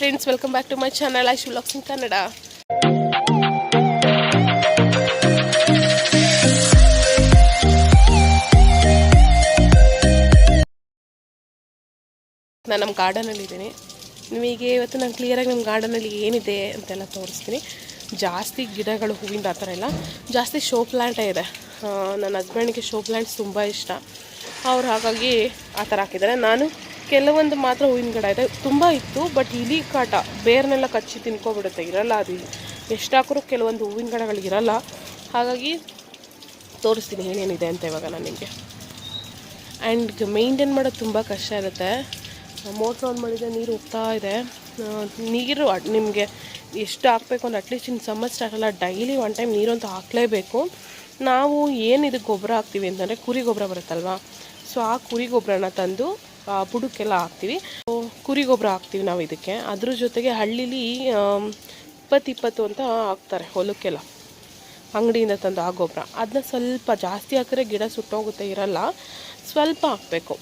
Friends welcome back to my channel Aish vlogs in Kannada ನಾನು ನಮ್ಮ ಗಾರ್ಡನಲ್ಲಿ ಇದ್ದೀನಿ. ನಿಮಗೆ ಇವತ್ತು ನಾನು ಕ್ಲಿಯರಾಗಿ ನಮ್ಮ ಗಾರ್ಡನಲ್ಲಿ ಏನಿದೆ ಅಂತೆಲ್ಲ ತೋರಿಸ್ತೀನಿ. ಜಾಸ್ತಿ ಗಿಡಗಳು, ಹೂವಿಂದ ಆ ಥರ ಎಲ್ಲ ಜಾಸ್ತಿ ಶೋ ಪ್ಲ್ಯಾಂಟೇ ಇದೆ. ನನ್ನ ಹಸ್ಬೆಂಡ್ಗೆ ಶೋ ಪ್ಲ್ಯಾಂಟ್ಸ್ ತುಂಬ ಇಷ್ಟ. ಅವ್ರು ಹಾಗಾಗಿ ಆ ಥರ ಹಾಕಿದ್ದಾರೆ. ನಾನು ಕೆಲವೊಂದು ಮಾತ್ರ ಹೂವಿನ ಗಿಡ ಇದೆ. ತುಂಬ ಇತ್ತು ಬಟ್ ಇಲಿ ಕಾಟ, ಬೇರ್ನೆಲ್ಲ ಕಚ್ಚಿ ತಿನ್ಕೊಬಿಡುತ್ತೆ. ಇರಲ್ಲ ಅದು. ಎಷ್ಟು ಕೆಲವೊಂದು ಹೂವಿನ ಗಿಡಗಳು ಇರಲ್ಲ. ಹಾಗಾಗಿ ತೋರಿಸ್ತೀನಿ ಏನೇನಿದೆ ಅಂತ ಇವಾಗ ನಾನು ನಿಮಗೆ. ಆ್ಯಂಡ್ ಮೇಂಟೈನ್ ಮಾಡೋದು ತುಂಬ ಕಷ್ಟ ಇರುತ್ತೆ. ಮೋಟ್ರ್ ಆನ್ ಮಾಡಿದರೆ ನೀರು ಹೋಗ್ತಾ ಇದೆ. ನೀರು ನಿಮಗೆ ಎಷ್ಟು ಹಾಕಬೇಕು ಅಂದರೆ ಅಟ್ಲೀಸ್ಟ್ ಇನ್ನು ಸಮ್ಮರ್ ಅಲ್ಲ ಡೈಲಿ ಒನ್ ಟೈಮ್ ನೀರಂತೂ ಹಾಕಲೇಬೇಕು. ನಾವು ಏನು ಇದಕ್ಕೆ ಗೊಬ್ಬರ ಹಾಕ್ತೀವಿ ಅಂತಂದರೆ ಕುರಿ ಗೊಬ್ಬರ ಬರುತ್ತಲ್ವಾ? ಸೊ ಆ ಕುರಿ ಗೊಬ್ಬರನ ತಂದು ಬುಡಕ್ಕೆಲ್ಲ ಹಾಕ್ತೀವಿ. ಕುರಿ ಗೊಬ್ಬರ ಹಾಕ್ತೀವಿ ನಾವು ಇದಕ್ಕೆ. ಅದ್ರ ಜೊತೆಗೆ ಹಳ್ಳಿಲಿ ಇಪ್ಪತ್ತು ಇಪ್ಪತ್ತು ಅಂತ ಹಾಕ್ತಾರೆ ಹೊಲಕ್ಕೆಲ್ಲ. ಅಂಗಡಿಯಿಂದ ತಂದು ಆ ಗೊಬ್ಬರ. ಅದನ್ನ ಸ್ವಲ್ಪ ಜಾಸ್ತಿ ಹಾಕಿದ್ರೆ ಗಿಡ ಸುಟ್ಟೋಗುತ್ತೆ, ಇರಲ್ಲ. ಸ್ವಲ್ಪ ಹಾಕಬೇಕು.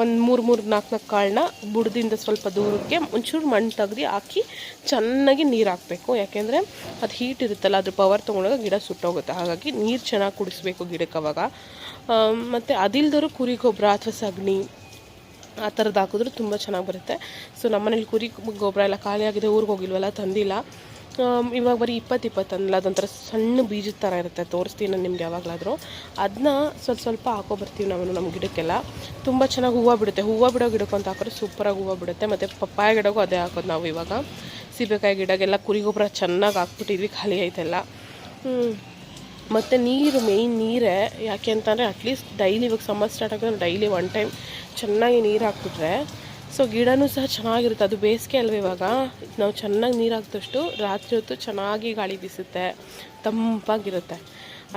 ಒಂದು ಮೂರು ಮೂರು ನಾಲ್ಕು ನಾಲ್ಕು ಕಾಳನ್ನ ಬುಡದಿಂದ ಸ್ವಲ್ಪ ದೂರಕ್ಕೆ ಒಂಚೂರು ಮಣ್ಣು ತೆಗ್ದು ಹಾಕಿ ಚೆನ್ನಾಗಿ ನೀರು ಹಾಕಬೇಕು. ಯಾಕೆಂದರೆ ಅದು ಹೀಟ್ ಇರುತ್ತಲ್ಲ, ಅದ್ರ ಪವರ್ ತೊಗೊಂಡಾಗ ಗಿಡ ಸುಟ್ಟೋಗುತ್ತೆ. ಹಾಗಾಗಿ ನೀರು ಚೆನ್ನಾಗಿ ಕುಡಿಸ್ಬೇಕು ಗಿಡಕ್ಕೆ ಅವಾಗ. ಮತ್ತು ಅದಿಲ್ದರೂ ಕುರಿ ಗೊಬ್ಬರ ಅಥವಾ ಸಗಣಿ ಆ ಥರದ್ದು ಹಾಕಿದ್ರು ತುಂಬ ಚೆನ್ನಾಗಿ ಬರುತ್ತೆ. ಸೊ ನಮ್ಮನೇಲಿ ಕುರಿ ಗೊಬ್ಬರ ಎಲ್ಲ ಖಾಲಿ ಆಗಿದೆ, ಊರಿಗೆ ಹೋಗಿಲ್ವಲ್ಲ, ತಂದಿಲ್ಲ. ಇವಾಗ ಬರೀ ಇಪ್ಪತ್ತು ಇಪ್ಪತ್ತು ಅದೊಂಥರ ಸಣ್ಣ ಬೀಜದ ಥರ ಇರುತ್ತೆ. ತೋರಿಸ್ತೀನಿ ನಾನು ನಿಮ್ಗೆ ಯಾವಾಗಲಾದರೂ. ಅದನ್ನ ಸ್ವಲ್ಪ ಸ್ವಲ್ಪ ಹಾಕೊಬರ್ತೀವಿ ನಾವು ನಮ್ಮ ಗಿಡಕ್ಕೆಲ್ಲ. ತುಂಬ ಚೆನ್ನಾಗಿ ಹೂವು ಬಿಡುತ್ತೆ. ಹೂವು ಬಿಡೋ ಗಿಡಕ್ಕೆ ಅಂತ ಹಾಕಿದ್ರೆ ಸೂಪರಾಗಿ ಹೂವು ಬಿಡುತ್ತೆ. ಮತ್ತು ಪಪ್ಪಾಯ ಗಿಡಕ್ಕೂ ಅದೇ ಹಾಕೋದು ನಾವು ಇವಾಗ. ಸೀಬೆಕಾಯಿ ಗಿಡಗೆಲ್ಲ ಕುರಿ ಗೊಬ್ಬರ ಚೆನ್ನಾಗಿ ಹಾಕ್ಬಿಟ್ಟಿದ್ವಿ, ಖಾಲಿ ಹ್ಞೂ ಮತ್ತು ನೀರು ಮೇಯ್ನ್ ನೀರೇ. ಯಾಕೆ ಅಂತಂದರೆ ಅಟ್ಲೀಸ್ಟ್ ಡೈಲಿ ಇವಾಗ summer start daily one time ಚೆನ್ನಾಗಿ ನೀರು ಹಾಕ್ಬಿಟ್ರೆ. ಸೊ ಗಿಡನೂ ಸಹ ಚೆನ್ನಾಗಿರುತ್ತೆ. ಅದು ಬೇಸಿಗೆ ಅಲ್ವ ಇವಾಗ? ನಾವು ಚೆನ್ನಾಗಿ ನೀರು ಹಾಕಿದಷ್ಟು ರಾತ್ರಿ ಹೊತ್ತು ಚೆನ್ನಾಗಿ ಗಾಳಿ ಬೀಸುತ್ತೆ. ತಂಪಾಗಿರುತ್ತೆ.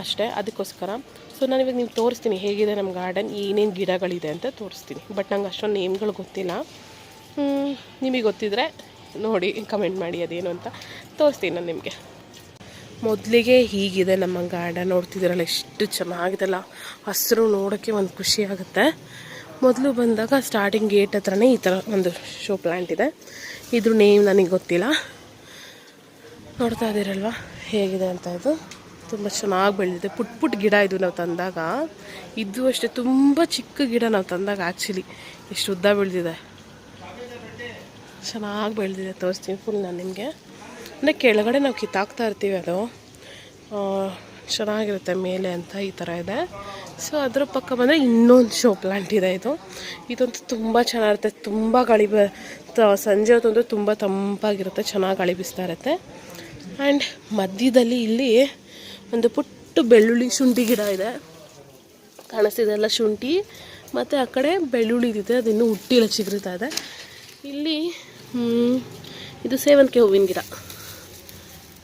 ಅಷ್ಟೇ, ಅದಕ್ಕೋಸ್ಕರ. ಸೊ ನಾನು ಇವಾಗ ನೀವು ತೋರಿಸ್ತೀನಿ ಹೇಗಿದೆ ನಮ್ಮ ಗಾರ್ಡನ್ ಏನೇನು ಗಿಡಗಳಿದೆ ಅಂತ ತೋರಿಸ್ತೀನಿ. ಬಟ್ ನಂಗೆ ಅಷ್ಟೊಂದು ನೇಮ್ಗಳು ಗೊತ್ತಿಲ್ಲ. ನಿಮಗೆ ಗೊತ್ತಿದ್ರೆ ನೋಡಿ ಕಮೆಂಟ್ ಮಾಡಿ ಅದೇನು ಅಂತ ತೋರಿಸ್ತೀನಿ ನಾನು ನಿಮಗೆ. ಮೊದಲಿಗೆ ಹೀಗಿದೆ, ನಮ್ಮ ಗಾರ್ಡನ್ ನೋಡ್ತಿದ್ದೀರಲ್ಲ, ಎಷ್ಟು ಚೆನ್ನಾಗಿದೆಲ್ಲ. ಹಸಿರು ನೋಡೋಕ್ಕೆ ಒಂದು ಖುಷಿ ಆಗುತ್ತೆ. ಮೊದಲು ಬಂದಾಗ ಸ್ಟಾರ್ಟಿಂಗ್ ಗೇಟ್ ಹತ್ರನೇ ಈ ಥರ ಒಂದು ಶೋ ಪ್ಲ್ಯಾಂಟ್ ಇದೆ. ಇದ್ರ ನೇಮ್ ನನಗೆ ಗೊತ್ತಿಲ್ಲ. ನೋಡ್ತಾ ಇದ್ದೀರಲ್ವ? ಹೇಗಿದೆ ಅಂತ ಇದು? ತುಂಬ ಚೆನ್ನಾಗಿ ಬೆಳೆದಿದೆ. ಪುಟ್ ಪುಟ್ ಗಿಡ ಇದು ನಾವು ತಂದಾಗ. ಇದು ಅಷ್ಟೇ, ತುಂಬ ಚಿಕ್ಕ ಗಿಡ ನಾವು ತಂದಾಗ ಆ್ಯಕ್ಚುಲಿ ಎಷ್ಟು ಉದ್ದ ಬೆಳೆದಿದೆ. ಚೆನ್ನಾಗಿ ಬೆಳೆದಿದೆ. ತೋರಿಸ್ತೀನಿ ಫುಲ್ ನಾನು ನಿಮಗೆ. ಅಂದರೆ ಕೆಳಗಡೆ ನಾವು ಕಿತ್ತಾಕ್ತಾ ಇರ್ತೀವಿ ಅದು. ಚೆನ್ನಾಗಿರುತ್ತೆ ಮೇಲೆ ಅಂತ ಈ ಥರ ಇದೆ. ಸೊ ಅದ್ರ ಪಕ್ಕ ಬಂದರೆ ಇನ್ನೊಂದು ಶೋ ಪ್ಲ್ಯಾಂಟ್ ಇದೆ ಇದು. ಇದಂತೂ ತುಂಬ ಚೆನ್ನಾಗಿರುತ್ತೆ. ತುಂಬ ಗಾಳಿ ಬ ಸಂಜೆ ಹೊತ್ತಂತೂ ತುಂಬ ತಂಪಾಗಿರುತ್ತೆ. ಚೆನ್ನಾಗಿ ಗಾಳಿ ಬೀಸ್ತಾ ಇರುತ್ತೆ. ಆ್ಯಂಡ್ ಮಧ್ಯದಲ್ಲಿ ಇಲ್ಲಿ ಒಂದು ಪುಟ್ಟ ಬೆಳ್ಳುಳ್ಳಿ ಶುಂಠಿ ಗಿಡ ಇದೆ. ಕಾಣಿಸ್ತಿದೆಲ್ಲ ಶುಂಠಿ. ಮತ್ತು ಆ ಕಡೆ ಬೆಳ್ಳುಳ್ಳಿದಿದೆ. ಇದೆ ಇನ್ನೂ ಹುಟ್ಟಿಲ್ಲ ಚಿಗುರಿತಾ ಇದೆ ಇಲ್ಲಿ ಇದು ಸೇವಂತಿಗೆ ಹೂವಿನ ಗಿಡ.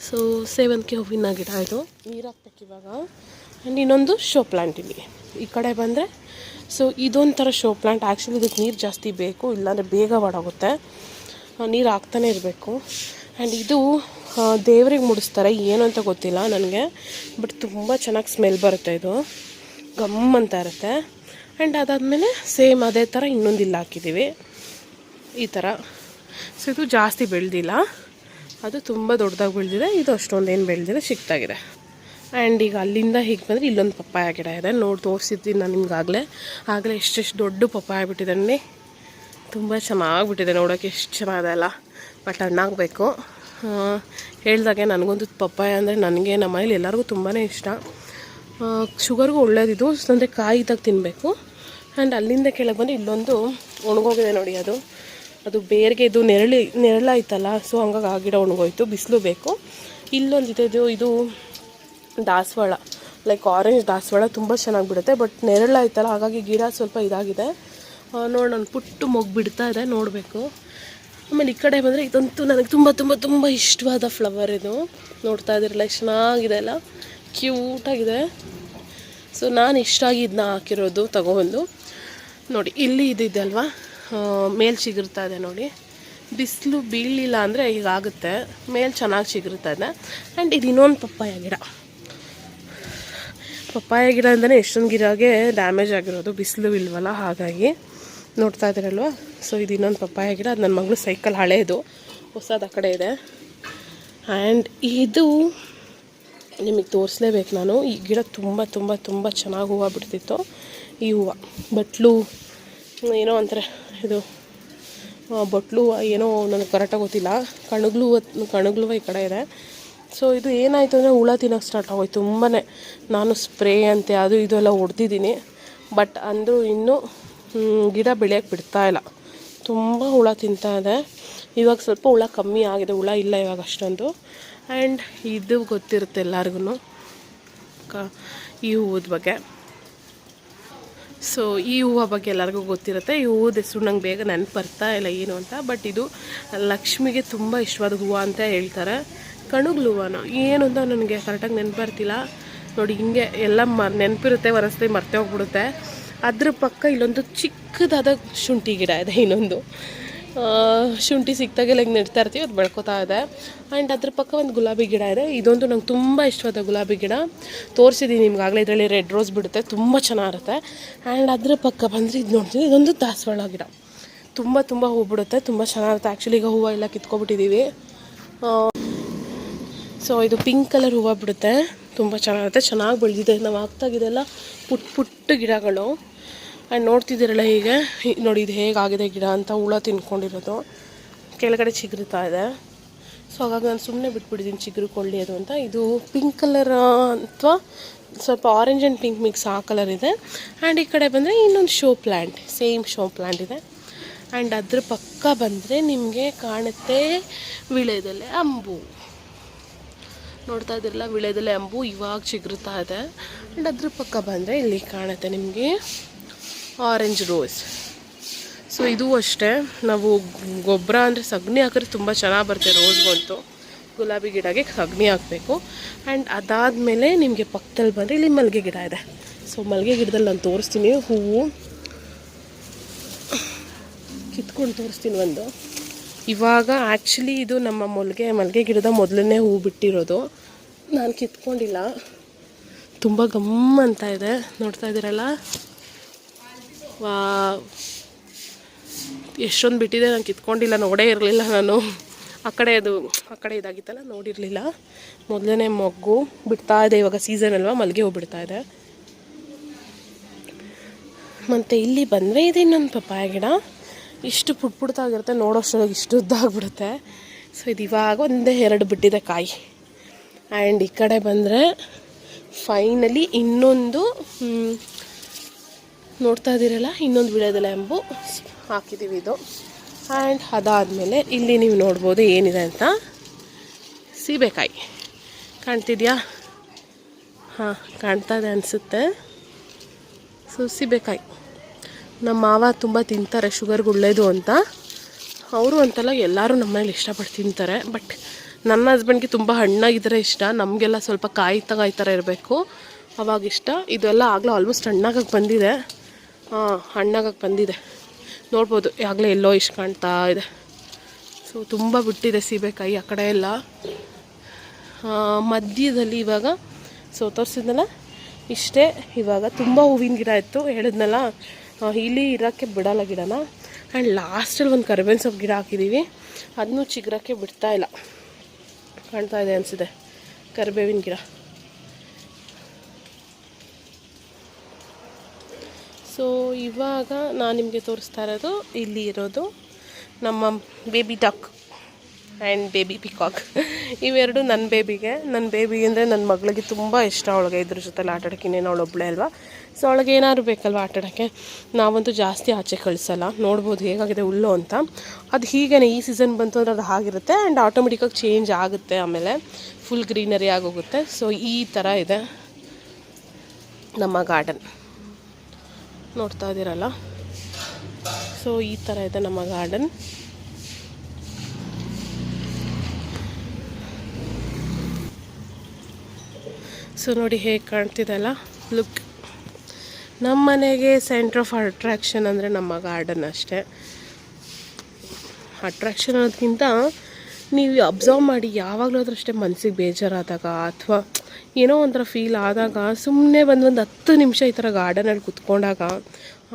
ಸೊ ಸೇವಂತಿಗೆ ಹೂವಿನ ಗಿಡ ಇದು ನೀರು ಇವಾಗ ಆ್ಯಂಡ್ ಇನ್ನೊಂದು ಶೋ ಪ್ಲ್ಯಾಂಟ್ ಇಲ್ಲಿ. ಈ ಕಡೆ ಬಂದರೆ ಸೊ ಇದೊಂಥರ ಶೋ ಪ್ಲ್ಯಾಂಟ್ ಆ್ಯಕ್ಚುಲಿ ಇದಕ್ಕೆ ನೀರು ಜಾಸ್ತಿ ಬೇಕು, ಇಲ್ಲಾಂದರೆ ಬೇಗ ಬಾಡೋಗುತ್ತೆ ನೀರು ಹಾಕ್ತಾನೆ ಇರಬೇಕು. ಆ್ಯಂಡ್ ಇದು ದೇವ್ರಿಗೆ ಮುಡಿಸ್ತಾರೆ. ಏನು ಅಂತ ಗೊತ್ತಿಲ್ಲ ನನಗೆ. ಬಟ್ ತುಂಬ ಚೆನ್ನಾಗಿ ಸ್ಮೆಲ್ ಬರುತ್ತೆ ಇದು. ಗಮ್ ಅಂತ ಇರುತ್ತೆ. ಆ್ಯಂಡ್ ಅದಾದಮೇಲೆ ಸೇಮ್ ಅದೇ ಥರ ಇನ್ನೊಂದು ಇಲ್ಲಿ ಹಾಕಿದ್ದೀವಿ ಈ ಥರ ಸೊ ಇದು ಜಾಸ್ತಿ ಬೆಳೆದಿಲ್ಲ. ಅದು ತುಂಬ ದೊಡ್ಡದಾಗಿ ಬೆಳೆದಿದೆ. ಇದು ಅಷ್ಟೊಂದು ಏನು ಬೆಳೆದಿದೆ ಚಿಕ್ಕದಾಗಿದೆ. ಆ್ಯಂಡ್ ಈಗ ಅಲ್ಲಿಂದ ಹೀಗೆ ಬಂದರೆ ಇಲ್ಲೊಂದು ಪಪ್ಪಾಯ ಗಿಡ ಇದೆ. ನೋಡಿ ತೋರಿಸಿದ್ದೀನಿ ನಾನು ನಿಮ್ಗಾಗಲೇ. ಆಗಲೇ ಎಷ್ಟೆಷ್ಟು ದೊಡ್ಡ ಪಪ್ಪಾಯ ಬಿಟ್ಟಿದ್ದಾನೆ ತುಂಬ ಚೆನ್ನಾಗಿ ಬಿಟ್ಟಿದೆ ನೋಡೋಕ್ಕೆ ಎಷ್ಟು ಚೆನ್ನಾಗಿದೆ ಅಲ್ಲ. ಬಟ್ ಹಣ್ಣಾಗಬೇಕು ಹೇಳಿದಾಗೆ ನನಗೊಂದು ಪಪ್ಪಾಯ ಅಂದರೆ ನನಗೆ ನಮ್ಮ ಮನೇಲಿ ಎಲ್ಲರಿಗೂ ತುಂಬಾ ಇಷ್ಟ. ಶುಗರ್ಗೂ ಒಳ್ಳೇದಿದ್ದು ಅಂದರೆ ಕಾಯಿ ಇದ್ದಾಗ ತಿನ್ನಬೇಕು ಆ್ಯಂಡ್ ಅಲ್ಲಿಂದ ಕೆಳಗೆ ಬಂದು ಇಲ್ಲೊಂದು ಒಣಗೋಗಿದೆ ನೋಡಿ ಅದು. ಅದು ಬೇರೆಗೆ ಇದು ನೆರಳಿ, ನೆರಳಾಯ್ತಲ್ಲ, ಸೊ ಹಂಗಾಗಿ ಆ ಗಿಡ ಒಣಗೋಯ್ತು, ಬಿಸಿಲು ಬೇಕು. ಇಲ್ಲೊಂದಿದೆ ಇದು ಇದು ದಾಸವಾಳ ಲೈಕ್ ಆರೆಂಜ್ ದಾಸವಾಳ ತುಂಬ ಚೆನ್ನಾಗಿ ಬಿಡುತ್ತೆ ಬಟ್ ನೆರಳಾಯ್ತಲ್ಲ, ಹಾಗಾಗಿ ಗಿಡ ಸ್ವಲ್ಪ ಇದಾಗಿದೆ. ನೋಡಿ, ನಾನು ಪುಟ್ಟು ಮೊಗ್ ಬಿಡ್ತಾ ಇದೆ, ನೋಡಬೇಕು. ಆಮೇಲೆ ಈ ಕಡೆ ಬಂದರೆ ಇದಂತೂ ನನಗೆ ತುಂಬ ತುಂಬ ತುಂಬ ಇಷ್ಟವಾದ ಫ್ಲವರ್ ಇದು. ನೋಡ್ತಾ ಇದ್ದೀರಲ್ಲ ಚೆನ್ನಾಗಿದೆ ಅಲ್ಲ ಕ್ಯೂಟಾಗಿದೆ. ಸೊ ನಾನು ಇಷ್ಟಾಗಿ ಇದನ್ನ ಹಾಕಿರೋದು, ತಗೊಬಂದು. ನೋಡಿ, ಇಲ್ಲಿ ಇದಿದೆ ಅಲ್ವಾ? ಮೇಲೆ ಚಿಗುರ್ತಾ ಇದೆ ನೋಡಿ. ಬಿಸಿಲು ಬೀಳಲಿಲ್ಲ ಅಂದರೆ ಹೀಗಾಗುತ್ತೆ ಮೇಲೆ ಚೆನ್ನಾಗಿ ಚಿಗುರ್ತಾ ಇದೆ. ಆ್ಯಂಡ್ ಇದು ಇನ್ನೊಂದು ಪಪ್ಪಾಯ ಗಿಡ. ಪಪ್ಪಾಯ ಗಿಡ ಅಂದರೆ ಎಷ್ಟೊಂದು ಗಿಡಗೆ ಡ್ಯಾಮೇಜ್ ಆಗಿರೋದು, ಬಿಸಿಲು ಇಲ್ವಲ್ಲ ಹಾಗಾಗಿ. ನೋಡ್ತಾ ಇದ್ದೀರಲ್ವ? ಸೊ ಇದು ಇನ್ನೊಂದು ಪಪ್ಪಾಯ ಗಿಡ. ಅದು ನನ್ನ ಮಗಳು ಸೈಕಲ್ ಹಳೇದು. ಹೊಸದು ಆ ಕಡೆ ಇದೆ. ಆ್ಯಂಡ್ ಇದು ನಿಮಗೆ ತೋರಿಸ್ಲೇಬೇಕು ನಾನು. ಈ ಗಿಡ ತುಂಬ ತುಂಬ ತುಂಬ ಚೆನ್ನಾಗಿ ಹೂವು ಬಿಡ್ತಿತ್ತು. ಈ ಹೂವು. ಬಟ್ಲು ಏನೋ ಅಂತಾರೆ ಇದು ಬೊಟ್ಲು, ಏನೋ ನನಗೆ ಕರೆಕ್ಟಾಗಿ ಗೊತ್ತಿಲ್ಲ. ಕಣಗ್ಲು ಕಣಗ್ಲು ಈ ಕಡೆ ಇದೆ. ಸೊ ಇದು ಏನಾಯಿತು ಅಂದರೆ ಹುಳ ತಿನ್ನೋಕ್ಕೆ ಸ್ಟಾರ್ಟ್ ಆಗೋಯ್ತು. ತುಂಬಾ ನಾನು ಸ್ಪ್ರೇ ಅಂತೆ, ಅದು ಇದು ಎಲ್ಲ ಹೊಡೆದಿದ್ದೀನಿ. ಬಟ್ ಅಂದರೂ ಇನ್ನೂ ಗಿಡ ಬೆಳೆಯೋಕ್ಕೆ ಬಿಡ್ತಾ ಇಲ್ಲ. ತುಂಬ ಹುಳ ತಿಂತಾ ಇದೆ. ಇವಾಗ ಸ್ವಲ್ಪ ಹುಳ ಕಮ್ಮಿ ಆಗಿದೆ. ಹುಳ ಇಲ್ಲ ಇವಾಗ ಅಷ್ಟೊಂದು. ಆ್ಯಂಡ್ ಇದು ಗೊತ್ತಿರುತ್ತೆ ಎಲ್ಲರಿಗೂ ಕ, ಈ ಹೂವದ ಬಗ್ಗೆ. ಸೊ ಈ ಹೂವು ಬಗ್ಗೆ ಎಲ್ಲರಿಗೂ ಗೊತ್ತಿರುತ್ತೆ. ಈ ಹೂವದ ಹೆಸರು ನಂಗೆ ಬೇಗ ನೆನಪು ಬರ್ತಾ ಇಲ್ಲ ಏನು ಅಂತ. ಬಟ್ ಇದು ಲಕ್ಷ್ಮಿಗೆ ತುಂಬ ಇಷ್ಟವಾದ ಹೂವು ಅಂತ ಹೇಳ್ತಾರೆ. ಕಣುಗ್ಲು ಹೂವನ ಏನು ಅಂತ ನನಗೆ ಕರೆಕ್ಟಾಗಿ ನೆನಪು ಬರ್ತಿಲ್ಲ ನೋಡಿ, ಹಿಂಗೆ ಎಲ್ಲ ಮ, ನೆನಪಿರುತ್ತೆ ವರಸ್ತಿ ಮರ್ತೆ ಹೋಗ್ಬಿಡುತ್ತೆ. ಅದ್ರ ಪಕ್ಕ ಇಲ್ಲೊಂದು ಚಿಕ್ಕದಾದ ಶುಂಠಿ ಗಿಡ ಇದೆ ಇನ್ನೊಂದು. ಶುಂಠಿ ಸಿಕ್ತಾಗೆಲ್ಲ ಹಿಂಗೆ ನೆಡ್ತಾ ಇರ್ತೀವಿ, ಅದು ಬೆಳ್ಕೊತಾ ಇದೆ. ಆ್ಯಂಡ್ ಅದ್ರ ಪಕ್ಕ ಒಂದು ಗುಲಾಬಿ ಗಿಡ ಇದೆ. ಇದೊಂದು ನಂಗೆ ತುಂಬ ಇಷ್ಟವಾದ ಗುಲಾಬಿ ಗಿಡ. ತೋರಿಸಿದ್ದೀನಿ ನಿಮ್ಗಾಗಲೇ ಇದರಲ್ಲಿ ರೆಡ್ ರೋಸ್ ಬಿಡುತ್ತೆ, ತುಂಬ ಚೆನ್ನಾಗಿರುತ್ತೆ. ಆ್ಯಂಡ್ ಅದ್ರ ಪಕ್ಕ ಬಂದರೆ ಇದು ನೋಡ್ತೀನಿ, ಇದೊಂದು ದಾಸವಾಳ ಗಿಡ. ತುಂಬ ತುಂಬ ಹೂ ಬಿಡುತ್ತೆ, ತುಂಬ ಚೆನ್ನಾಗಿರುತ್ತೆ. ಆ್ಯಕ್ಚುಲಿ ಈಗ ಹೂವು ಎಲ್ಲ ಕಿತ್ಕೊಬಿಟ್ಟಿದ್ದೀವಿ ಸೊ ಇದು ಪಿಂಕ್ ಕಲರ್ ಹೂವು ಬಿಡುತ್ತೆ, ತುಂಬ ಚೆನ್ನಾಗಿರುತ್ತೆ, ಚೆನ್ನಾಗಿ ಬೆಳೆದಿದೆ. ನಾವು ಹಾಕ್ತಾಗಿದೆಲ್ಲ ಪುಟ್ಟ ಪುಟ್ಟ ಗಿಡಗಳು. ಆ್ಯಂಡ್ ನೋಡ್ತಿದ್ದೀರಲ್ಲ ಹೀಗೆ. ನೋಡಿ ಇದು ಹೇಗಾಗಿದೆ ಗಿಡ ಅಂತ ಹುಳ ತಿನ್ಕೊಂಡಿರೋದು. ಕೆಳಗಡೆ ಚಿಗುರುತ್ತಾ ಇದೆ. ಸೊ ಹಾಗಾಗಿ ನಾನು ಸುಮ್ಮನೆ ಬಿಟ್ಬಿಟ್ಟಿದ್ದೀನಿ ಚಿಗುರುಕೊಳ್ಳಿ ಅದು ಅಂತ. ಇದು ಪಿಂಕ್ ಕಲರ್ ಅಥವಾ ಸ್ವಲ್ಪ ಆರೆಂಜ್ ಆ್ಯಂಡ್ ಪಿಂಕ್ ಮಿಕ್ಸ್ ಆ ಕಲರ್ ಇದೆ. ಆ್ಯಂಡ್ ಈ ಕಡೆ ಬಂದರೆ ಇನ್ನೊಂದು show plant same show plant ಇದೆ. ಆ್ಯಂಡ್ ಅದ್ರ ಪಕ್ಕ ಬಂದರೆ ನಿಮಗೆ ಕಾಣುತ್ತೆ ವಿಳೆದೆಲೆ ಅಂಬು. ನೋಡ್ತಾ ಇದ್ದಿರಲ್ಲ ವಿಳೆದೆಲೆ ಅಂಬು ಇವಾಗ ಚಿಗುರುತ್ತಾ ಇದೆ. ಆ್ಯಂಡ್ ಅದ್ರ ಪಕ್ಕ ಬಂದರೆ ಇಲ್ಲಿ ಕಾಣುತ್ತೆ ನಿಮಗೆ ಆರೆಂಜ್ ರೋಸ್ ಸೊ ಇದು ಅಷ್ಟೇ. ನಾವು ಗೊಬ್ಬರ ಅಂದರೆ ಸಗಣಿ ಹಾಕಿದ್ರೆ ತುಂಬ ಚೆನ್ನಾಗಿ ಬರುತ್ತೆ ರೋಸ್ಗಂತೂ ಗುಲಾಬಿ ಗಿಡಗೆ ಸಗಣಿ ಹಾಕಬೇಕು. ಆ್ಯಂಡ್ ಅದಾದಮೇಲೆ ನಿಮಗೆ ಪಕ್ಕದಲ್ಲಿ ಬಂದರೆ ಇಲ್ಲಿ ಮಲ್ಲಿಗೆ ಗಿಡ ಇದೆ. ಸೊ ಮಲ್ಲಿಗೆ ಗಿಡದಲ್ಲಿ ನಾನು ತೋರಿಸ್ತೀನಿ. ಹೂವು. ಕಿತ್ಕೊಂಡು ತೋರಿಸ್ತೀನಿ ಒಂದು. ಇವಾಗ ಆ್ಯಕ್ಚುಲಿ ಇದು ನಮ್ಮ ಮಲ್ಲಿಗೆ ಮಲ್ಲಿಗೆ ಗಿಡದ ಮೊದಲನೇ ಹೂವು ಬಿಟ್ಟಿರೋದು. ನಾನು ಕಿತ್ಕೊಂಡಿಲ್ಲ. ತುಂಬ ಗಮ್ ಅಂತ ಇದೆ. ನೋಡ್ತಾ ಇದ್ದೀರಲ್ಲ? ಎಷ್ಟೊಂದು ಬಿಟ್ಟಿದೆ, ನಾನು ಕಿತ್ಕೊಂಡಿಲ್ಲ, ನೋಡೇ ಇರಲಿಲ್ಲ ನಾನು. ಆ ಕಡೆ ಅದು, ಆ ಕಡೆ ಇದಾಗಿತ್ತಲ್ಲ, ನೋಡಿರಲಿಲ್ಲ. ಮೊದಲನೇ ಮೊಗ್ಗು ಬಿಡ್ತಾ ಇದೆ, ಇವಾಗ ಸೀಸನ್ ಅಲ್ವಾ ಮಲ್ಲಿಗೆ ಹೂ ಬಿಡ್ತಾ ಇದೆ. ಮತ್ತು ಇಲ್ಲಿ ಬಂದರೆ ಇದೆ ಇನ್ನೊಂದು ಪಪ್ಪಾಯ ಗಿಡ. ಇಷ್ಟು ಪುಟ್ ಪುಡ್ತಾಗಿರುತ್ತೆ ನೋಡೋಷ್ಟೊಳಗೆ ಇಷ್ಟು ಉದ್ದಾಗ್ಬಿಡುತ್ತೆ ಸೊ ಇದು ಇವಾಗ ಒಂದೇ ಎರಡು ಬಿಟ್ಟಿದೆ ಕಾಯಿ. ಆ್ಯಂಡ್ ಈ ಕಡೆ ಬಂದರೆ ಫೈನಲಿ ಇನ್ನೊಂದು ನೋಡ್ತಾ ಇದ್ದೀರಲ್ಲ, ಇನ್ನೊಂದು ಬಿಡೋದಿಲ್ಲ ಎಂಬು ಹಾಕಿದ್ದೀವಿ ಇದು. ಆ್ಯಂಡ್ ಅದಾದಮೇಲೆ ಇಲ್ಲಿ ನೀವು ನೋಡ್ಬೋದು ಏನಿದೆ ಅಂತ. ಸೀಬೆಕಾಯಿ. ಕಾಣ್ತಿದ್ಯಾ? ಹಾಂ, ಕಾಣ್ತಾ ಇದೆ ಅನಿಸುತ್ತೆ. ಸೊ ಸೀಬೆಕಾಯಿ. ನಮ್ಮ ಮಾವ ತುಂಬ ತಿಂತಾರೆ ಶುಗರ್ಗೆ ಒಳ್ಳೇದು ಅಂತ. ಅವರು ಅಂತಲ್ಲ ಎಲ್ಲರೂ ನಮ್ಮ ಮನೇಲಿ ಇಷ್ಟಪಟ್ಟು ತಿಂತಾರೆ. ಬಟ್ ನನ್ನ ಹಸ್ಬೆಂಡ್ಗೆ ತುಂಬ ಹಣ್ಣಾಗಿದ್ದರೆ ಇಷ್ಟ. ನಮಗೆಲ್ಲ ಸ್ವಲ್ಪ ಕಾಯಿ ತಗಾಯಿ ಥರ ಇರಬೇಕು. ಅವಾಗ ಇಷ್ಟ. ಇದೆಲ್ಲ ಆಗಲೂ ಆಲ್ಮೋಸ್ಟ್ ಹಣ್ಣಾಗಕ್ಕೆ ಬಂದಿದೆ. ಹಾಂ ಹಣ್ಣಾಗಕ್ಕೆ ಬಂದಿದೆ. ನೋಡ್ಬೋದು, ಆಗಲೇ ಎಲ್ಲೋ ಇಷ್ಟು ಕಾಣ್ತಾ ಇದೆ. ಸೊ ತುಂಬ ಬಿಟ್ಟಿದೆ ಸೀಬೆಕಾಯಿ ಆ ಕಡೆ ಎಲ್ಲ. ಮಧ್ಯದಲ್ಲಿ ಇವಾಗ, ಸೊ, ತೋರಿಸಿದ್ನಲ್ಲ? ಇಷ್ಟೇ, ಇವಾಗ ತುಂಬ ಹೂವಿನ ಗಿಡ ಇತ್ತು. ಹೇಳಿದ್ನಲ್ಲ ಇಲ್ಲಿ ಇರೋಕ್ಕೆ ಬಿಡಲ್ಲ ಗಿಡನ. ಆ್ಯಂಡ್ ಲಾಸ್ಟಲ್ಲಿ ಒಂದು ಕರಿಬೇವಿನ ಸೊಪ್ಪು ಗಿಡ ಹಾಕಿದ್ದೀವಿ ಅದನ್ನೂ ಚಿಗುರಕ್ಕೆ ಬಿಡ್ತಾ ಇಲ್ಲ. ಕಾಣ್ತಾ ಇದೆ ಅನಿಸಿದೆ ಕರಿಬೇವಿನ ಗಿಡ. ಸೊ ಇವಾಗ ನಾನು ನಿಮಗೆ ತೋರಿಸ್ತಾ ಇರೋದು, ಇಲ್ಲಿ ಇರೋದು ನಮ್ಮ baby duck and baby peacock ಇವೆರಡು ನನ್ನ ಬೇಬಿಗೆ ನನ್ನ ಬೇಬಿಗೆ ಅಂದರೆ ನನ್ನ ಮಗಳಿಗೆ ತುಂಬ ಇಷ್ಟ. ಅವಳಿಗೆ ಇದ್ರ ಜೊತೆಲಿ ಆಟ ಆಡೋಕ್ಕೆ ಇನ್ನೇನು ಅವಳು ಒಬ್ಬಳೇ ಅಲ್ವಾ? ಸೊ ಅವಳಿಗೆ ಏನಾದ್ರು ಬೇಕಲ್ವ ಆಟಾಡೋಕ್ಕೆ ನಾವಂತೂ ಜಾಸ್ತಿ ಆಚೆ ಕಳಿಸಲ್ಲ. ನೋಡ್ಬೋದು ಹೇಗಾಗಿದೆ ಹುಲ್ಲು ಅಂತ. ಅದು ಹೀಗೇ ಈ ಸೀಸನ್ ಬಂತು ಅಂದರೆ ಅದು ಹಾಗಿರುತ್ತೆ ಆ್ಯಂಡ್ ಆಟೋಮೆಟಿಕಾಗಿ ಚೇಂಜ್ ಆಗುತ್ತೆ ಆಮೇಲೆ. ಫುಲ್ ಗ್ರೀನರಿ ಆಗೋಗುತ್ತೆ. ಸೊ ಈ ಥರ ಇದೆ ನಮ್ಮ ಗಾರ್ಡನ್ ನೋಡ್ತಾ ಇದ್ದೀರಲ್ಲ? ಸೊ ಈ ಥರ ಇದೆ ನಮ್ಮ ಗಾರ್ಡನ್ ಸೊ ನೋಡಿ ಹೇಗೆ ಕಾಣ್ತಿದೆಲ್ಲ ಲುಕ್ ನಮ್ಮ ಮನೆಗೆ ಸೆಂಟ್ರ್ ಆಫ್ ಅಟ್ರಾಕ್ಷನ್ ಅಂದರೆ ನಮ್ಮ ಗಾರ್ಡನ್ ಅಷ್ಟೇ. ಅಟ್ರಾಕ್ಷನ್ ಅನ್ನೋದಕ್ಕಿಂತ ನೀವು ಅಬ್ಸರ್ವ್ ಮಾಡಿ ಯಾವಾಗಲೂ ಆದ್ರೂ ಅಷ್ಟೇ ಮನಸ್ಸಿಗೆ ಬೇಜಾರಾದಾಗ ಅಥವಾ ಏನೋ ಒಂಥರ ಫೀಲ್ ಆದಾಗ ಸುಮ್ಮನೆ ಬಂದು ಒಂದು ಹತ್ತು ನಿಮಿಷ ಈ ಥರ ಗಾರ್ಡನಲ್ಲಿ ಕುತ್ಕೊಂಡಾಗ,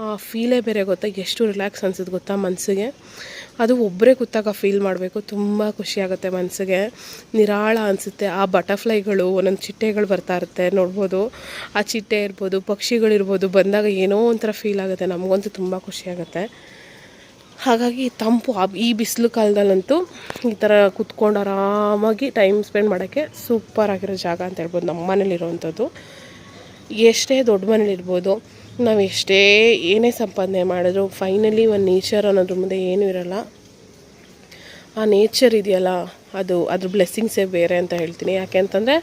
ಆ ಫೀಲೇ ಬೇರೆ ಗೊತ್ತಾ? ಎಷ್ಟು ರಿಲ್ಯಾಕ್ಸ್ ಅನ್ಸುತ್ತೆ ಗೊತ್ತಾ ಮನಸ್ಸಿಗೆ ಅದು ಒಬ್ಬರೇ ಕೂತಾಗ ಫೀಲ್ ಮಾಡಬೇಕು, ತುಂಬ ಖುಷಿಯಾಗುತ್ತೆ ಮನಸ್ಸಿಗೆ ನಿರಾಳ ಅನಿಸುತ್ತೆ. ಆ ಬಟರ್ಫ್ಲೈಗಳು ಒಂದೊಂದು ಚಿಟ್ಟೆಗಳು ಬರ್ತಾ ಇರುತ್ತೆ ನೋಡ್ಬೋದು. ಆ ಚಿಟ್ಟೆ ಇರ್ಬೋದು, ಪಕ್ಷಿಗಳಿರ್ಬೋದು, ಬಂದಾಗ ಏನೋ ಒಂಥರ ಫೀಲ್ ಆಗುತ್ತೆ. ನಮಗಂತೂ ತುಂಬ ಖುಷಿಯಾಗುತ್ತೆ ಹಾಗಾಗಿ ತಂಪು ಈ ಬಿಸಿಲು ಕಾಲದಲ್ಲಂತೂ ಈ ಥರ ಕುತ್ಕೊಂಡು ಆರಾಮಾಗಿ ಟೈಮ್ ಸ್ಪೆಂಡ್ ಮಾಡೋಕ್ಕೆ ಸೂಪರ್ ಆಗಿರೋ ಜಾಗ ಅಂತ ಹೇಳ್ಬೋದು ನಮ್ಮ ಮನೇಲಿರುವಂಥದ್ದು. ಎಷ್ಟೇ ದೊಡ್ಡ ಮನೇಲಿರ್ಬೋದು, ನಾವು ಎಷ್ಟೇ ಏನೇ ಸಂಪಾದನೆ ಮಾಡಿದ್ರು ಫೈನಲಿ ಒಂದು ನೇಚರ್ ಅನ್ನೋದ್ರ ಮುಂದೆ ಏನೂ ಇರೋಲ್ಲ. ಆ ನೇಚರ್ ಇದೆಯಲ್ಲ, ಅದು, ಅದ್ರ ಬ್ಲೆಸ್ಸಿಂಗ್ಸೇ ಬೇರೆ ಅಂತ ಹೇಳ್ತೀನಿ. ಯಾಕೆ ಅಂತಂದರೆ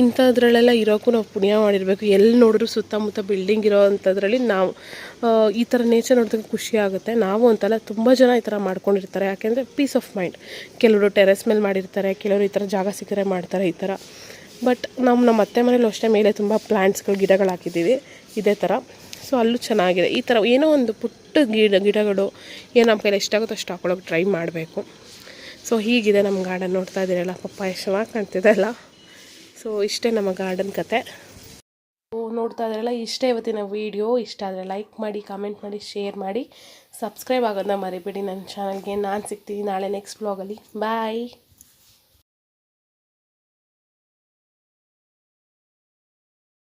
ಇಂಥದ್ರಲ್ಲೆಲ್ಲ ಇರೋಕ್ಕೂ ನಾವು ಪುಣ್ಯ ಮಾಡಿರಬೇಕು. ಎಲ್ಲಿ ನೋಡಿದ್ರು ಸುತ್ತಮುತ್ತ ಬಿಲ್ಡಿಂಗ್ ಇರೋ ಅಂಥದ್ರಲ್ಲಿ ನಾವು ಈ ಥರ ನೇಚರ್ ನೋಡಿದಾಗ ಖುಷಿ ಆಗುತ್ತೆ. ನಾವು ಅಂತಲ್ಲ ತುಂಬ ಜನ ಈ ಥರ ಮಾಡ್ಕೊಂಡಿರ್ತಾರೆ. ಯಾಕೆಂದರೆ ಪೀಸ್ ಆಫ್ ಮೈಂಡ್ ಕೆಲವರು ಟೆರೆಸ್ ಮೇಲೆ ಮಾಡಿರ್ತಾರೆ, ಕೆಲವರು ಈ ಥರ ಜಾಗ ಸಿಕ್ಕರೆ ಮಾಡ್ತಾರೆ ಈ ಥರ. ಬಟ್ ನಾವು ನಮ್ಮ ಅತ್ತೆ ಮನೇಲಿ ಅಷ್ಟೇ ಮೇಲೆ ತುಂಬ ಪ್ಲ್ಯಾಂಟ್ಸ್ಗಳು ಗಿಡಗಳು ಹಾಕಿದ್ದೀವಿ. ಇದೇ ಥರ. ಸೊ ಅಲ್ಲೂ ಚೆನ್ನಾಗಿದೆ. ಈ ಥರ ಏನೋ ಒಂದು ಪುಟ್ಟ ಗಿಡ, ಗಿಡಗಳು ಏನು ನಮ್ಮ ಕೈಲಿ ಎಷ್ಟಾಗುತ್ತೋ ಅಷ್ಟು ಹಾಕೊಳ್ಳೋಕೆ ಟ್ರೈ ಮಾಡಬೇಕು. ಸೊ ಹೀಗಿದೆ ನಮ್ಮ ಗಾರ್ಡನ್ ನೋಡ್ತಾ ಇದ್ದೀರಲ್ಲ ಪಪ್ಪ ಎಷ್ಟು ಚೆನ್ನಾಗಿ ಕಾಣ್ತಿದೆ ಅಲ್ಲ? ಸೊ ಇಷ್ಟೇ ನಮ್ಮ ಗಾರ್ಡನ್ ಕತೆ. ನೋಡ್ತಾ ಇದ್ರಲ್ಲ, ಇಷ್ಟೇ ಇವತ್ತಿನ ವೀಡಿಯೋ ಇಷ್ಟ ಆದರೆ ಲೈಕ್ ಮಾಡಿ ಕಾಮೆಂಟ್ ಮಾಡಿ ಶೇರ್ ಮಾಡಿ. ಸಬ್ಸ್ಕ್ರೈಬ್ ಆಗೋದನ್ನ ಮರಿಬೇಡಿ ನನ್ನ ಚಾನಲ್ಗೆ ನಾನು ಸಿಗ್ತೀನಿ ನಾಳೆ ನೆಕ್ಸ್ಟ್ ಬ್ಲಾಗಲ್ಲಿ ಬಾಯ್